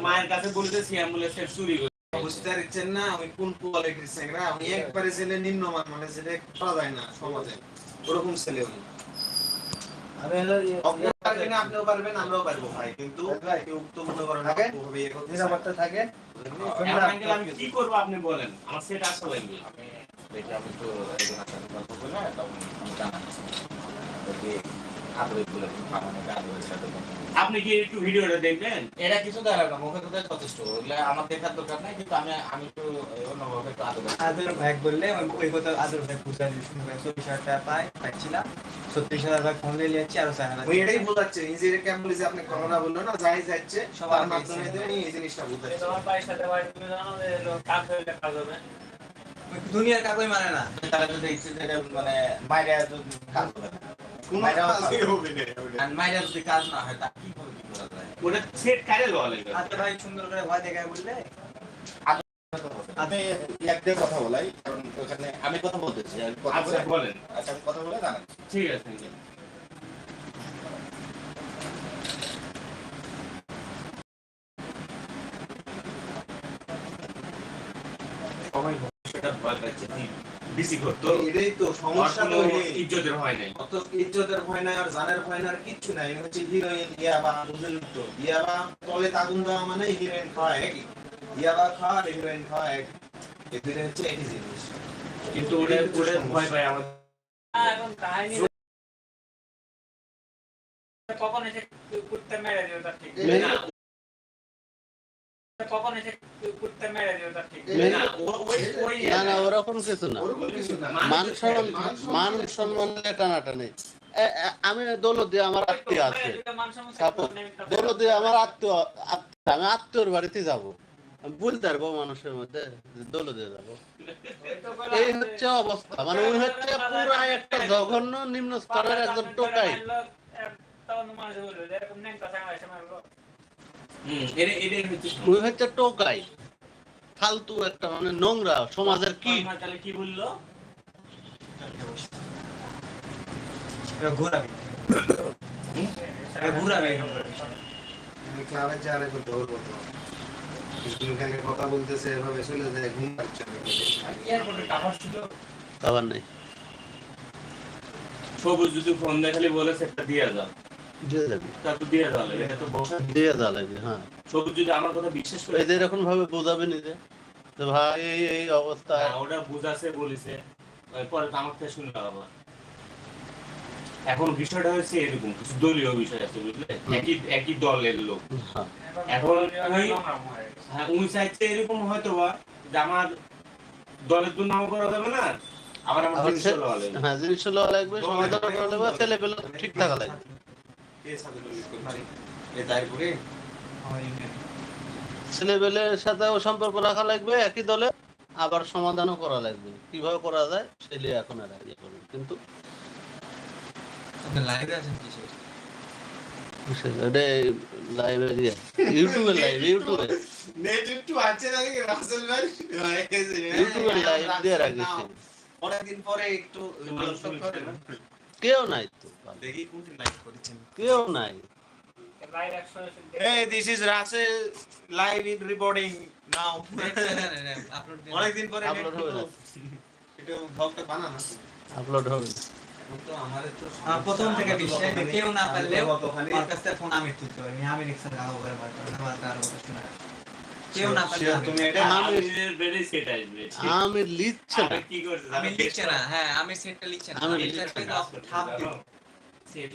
মায়ের কাছে বলতেছি অ্যাম্বুলেন্সের চুরি করে। বুঝতে পারছেন না? আমি কোন কোয়ালিটির ছেলে আমি একবারে ছেলে নিম্নমান মানে ছেলে করা যায় না সমাজে। ওরকম ছেলে উনি। ইয়ে- আপনিও পারবেন আমরাও পারব ভাই। কিন্তু কেউ মনে করেন থাকে? ওভাবে নিরাপত্তা থাকে? আমি কি করব আপনি বলেন? আমার সেট দেখি আমি তো আপনি কি একটু ভিডিওটা দেখবেন? এরা কিছু দাঁড়ায় না মুখে যথেষ্ট। আমার দেখার দরকার নাই কিন্তু আমি আমি তো অন্যভাবে একটু আদর আদর ভাই বললে ওই- কথা আদর ভাই বুঝা দিয়ে শুনবে চল্লিশ হাজার টাকা পাই পাচ্ছিলাম ছত্রিশ হাজার ফোন নিয়ে যাচ্ছি আরও চার হাজার ওই এটাই বোঝাচ্ছে নিজের কেমন যে আপনি করোনা বলল না যাই যাচ্ছে সবার মাধ্যমে এই জিনিসটা বুঝাচ্ছে তোমার পায়ের সাথে বাড়ি তুমি জানো যে কাজ হইলে কাজ হবে দুনিয়ার কাগজ মানে না। তারা যদি ইচ্ছে মানে যদি কাজ করে কোনো কাজই হবে। না আর মাইরা যদি কাজ না হয় তা কি করে কি করা যায় ওটা সেট কারে লওয়া লাগবে। আদর ভাই সুন্দর করে ভয় দেখায় বললে। আমি কথা বলাই কারণ ওখানে আমি কথা বলতেছি আচ্ছা বলেন। আচ্ছা আমি কথা বলে জানাই ঠিক আছে সবাই সেটা ভয় পাচ্ছে বেশি করতো। এটাই তো সমস্যা তো। ইজ্জতের হয় নাই। অত ইজ্জতের ভয় নাই আর জানের ভয় নাই কিচ্ছু নাই। হচ্ছে হিরোইন ইয়াবা বুঝলেন তো? ইয়াবা তলে আগুন দেওয়া মানে হিরোইন খাওয়া একই। ইয়াবা খাওয়া আর হিরোইন খাওয়া এক এই দুইটা হচ্ছে একই জিনিস। কিন্তু ওটা ওটা ভয় পায় আমার হ্যাঁ, এখন কাহিনী কখন এসে কুত্তে মেরে দিও তার ঠিক। না। না, ওই- ওই ওরকম কিছু না। মান সম্মান মান সম্মান টানাটানি। আমি আমার আত্মীয় আছে। দৌলতে আমার আত্মীয় আমি আত্মীয়র বাড়িতে যাব। বলতে পারব মানুষের মধ্যে দৌলতে যাব। এই হচ্ছে অবস্থা। মানে উনি হচ্ছে পুরো একটা জঘন্য নিম্ন স্তরের একজন টোকাই। এটা- হচ্ছে টোকাই। ফালতু একটা মানে নোংরা সমাজের কি? তাহলে কি বলল? ঘোরাবে ঘোরাবে ক্লাবে যে আরেক দৌড় কথা বলতেছে এভাবে চলে যায় ঘুম পাচ্ছে এয়ারপোর্টে টাকা ছিল খাবার নেই। সবুজ যদি ফোন দেখালে বলে সেটা দিয়ে যাও। এরকম ভাবে বোঝাবে নিজে ভাই এই অবস্থা। হ্যাঁ, ওটা বুঝাছে বলিছে। পরে তো আমার থেকে শুনলাম আবার। এখন বিষয়টা এরকম কিছু দলীয় বিষয় আছে বুঝলে? একই একই দলের লোক। হ্যাঁ। এখন হ্যাঁ উনি চাইছে এরকম হয়তো বা যে আমার দলের দুর্নাম করা যাবে না আবার আমার জিনিস লাগবে। সমাধান করা লাগবে ঠিক থাকা লাগবে। কে সাথে দলিল করছে এ তাই করে ছেলে পেলের সাথেও সম্পর্ক রাখা লাগবে একই দলে আবার সমাধানও করা লাগবে। কীভাবে করা যায় ছেলে এখন আর ইয়ে করবে কিন্তু লাইভে আছেন লাইভে ইউটিউবে লাইভ ইউটিউবে নেট একটু আছে নাকি রাসেল ভাই? ইউটিউবে লাইভ দিয়ে রাখছি অনেকদিন পরে একটু দর্শক করে না কেউ নাই তো। দেখি কোনটি লাইক করেছেন। কেউ নাই। Hey, this is Russell live in recording now. অনেকদিন পরে আপলোড হবে একটু ভক্ত বানানো আপলোড হবে। না। তো আমাদের তো আমার প্রথম থেকে বিশ্বাস কেউ না পারলে আমার কাছ থেকে ফোন আমি তুলতে পারি আমি রিক্সা গাও করে বার করে আমার কারও শোনা কেউ না পারলে তুমি এটা আমি- বেডে সেট আসবে আমি লিখছে না। কি করছে? আমি লিখছে না। হ্যাঁ আমি সেটটা লিখছে না। আমি লিখছে ঠাপ দিব সেট